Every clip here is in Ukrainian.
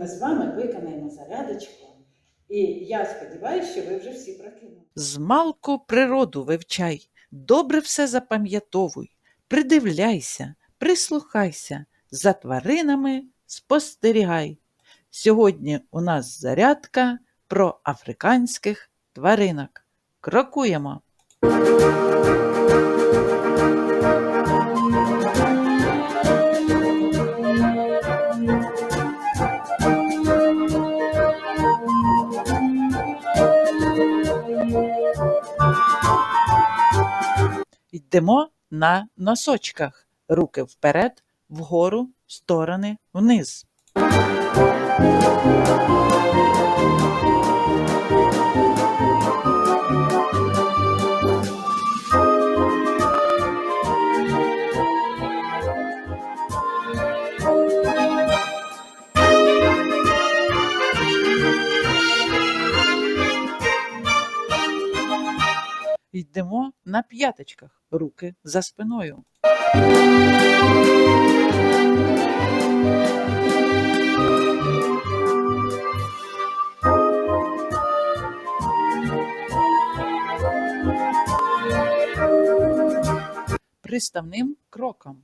ми з вами виконаємо зарядочку. І я сподіваюся, що ви вже всі прокинули. Змалку природу вивчай, добре все запам'ятовуй, придивляйся, прислухайся, за тваринами спостерігай. Сьогодні у нас зарядка про африканських тваринок. Крокуємо! Йдемо на носочках. Руки вперед, вгору, сторони, вниз. На п'яточках, руки за спиною. Приставним кроком.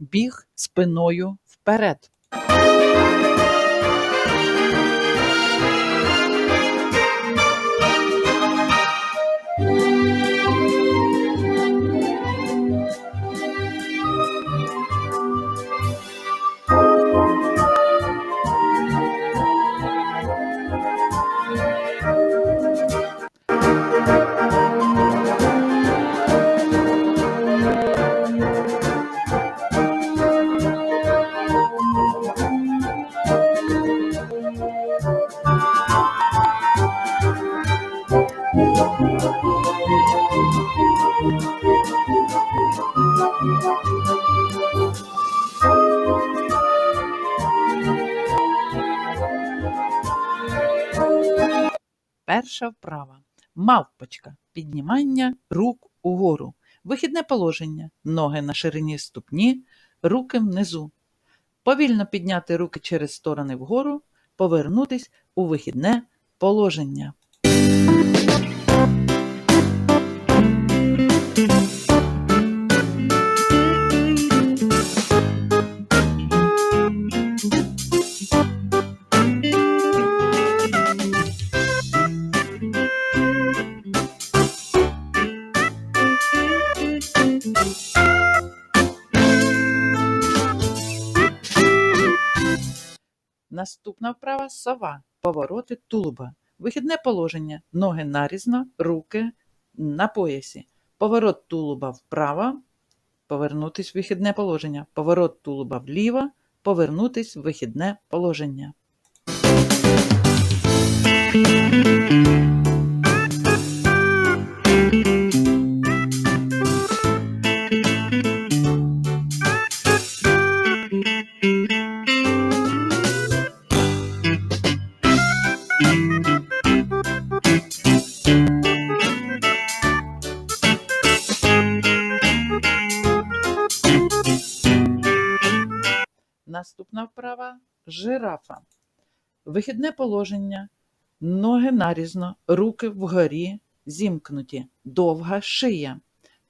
Біг спиною вперед. Перша вправа. Мавпочка. Піднімання рук угору. Вихідне положення. Ноги на ширині ступні, руки внизу. Повільно підняти руки через сторони вгору, повернутись у вихідне положення. Наступна вправа сова. Повороти тулуба. Вихідне положення. Ноги нарізно, руки на поясі. Поворот тулуба вправо, повернутись в вихідне положення. Поворот тулуба вліво, повернутись в вихідне положення. Наступна вправа жирафа. Вихідне положення. Ноги нарізно, руки вгорі, зімкнуті, довга шия.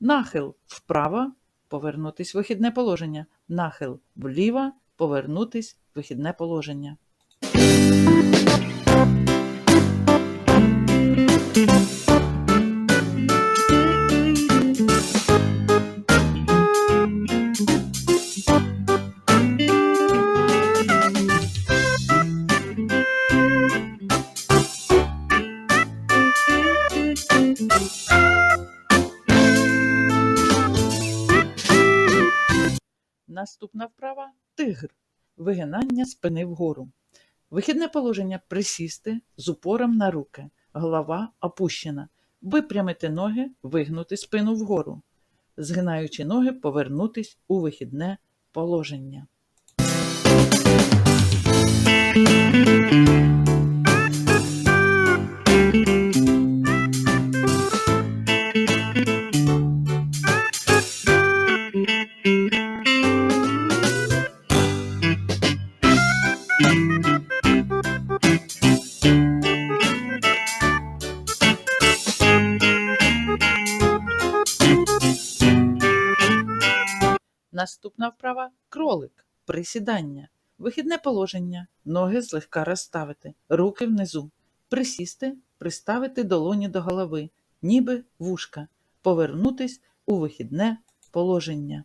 Нахил вправо, повернутись в вихідне положення. Нахил вліво, повернутись в вихідне положення. Наступна вправа тигр. Вигинання спини вгору. Вихідне положення присісти з упором на руки, голова опущена, випрямити ноги, вигнути спину вгору, згинаючи ноги, повернутись у вихідне положення. Наступна вправа кролик, присідання. Вихідне положення, ноги злегка розставити, руки внизу. Присісти, приставити долоні до голови, ніби вушка. Повернутись у вихідне положення.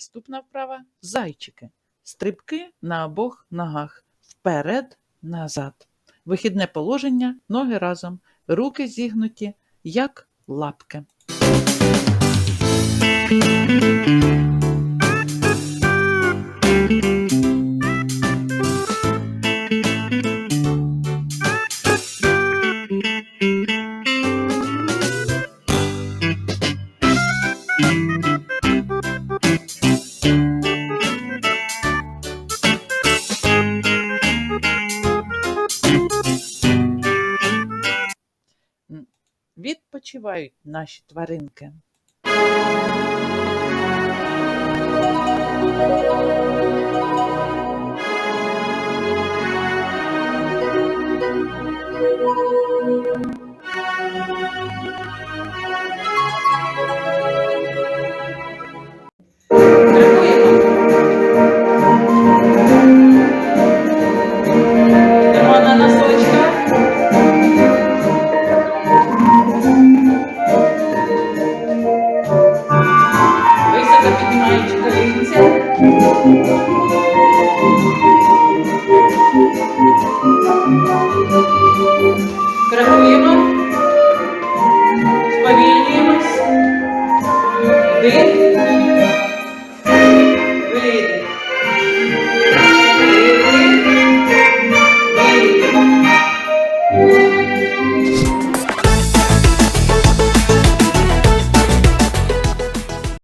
Наступна вправа зайчики. Стрибки на обох ногах. Вперед, назад. Вихідне положення, ноги разом, руки зігнуті, як лапки. Відпочивають наші тваринки. Крокуємо. poder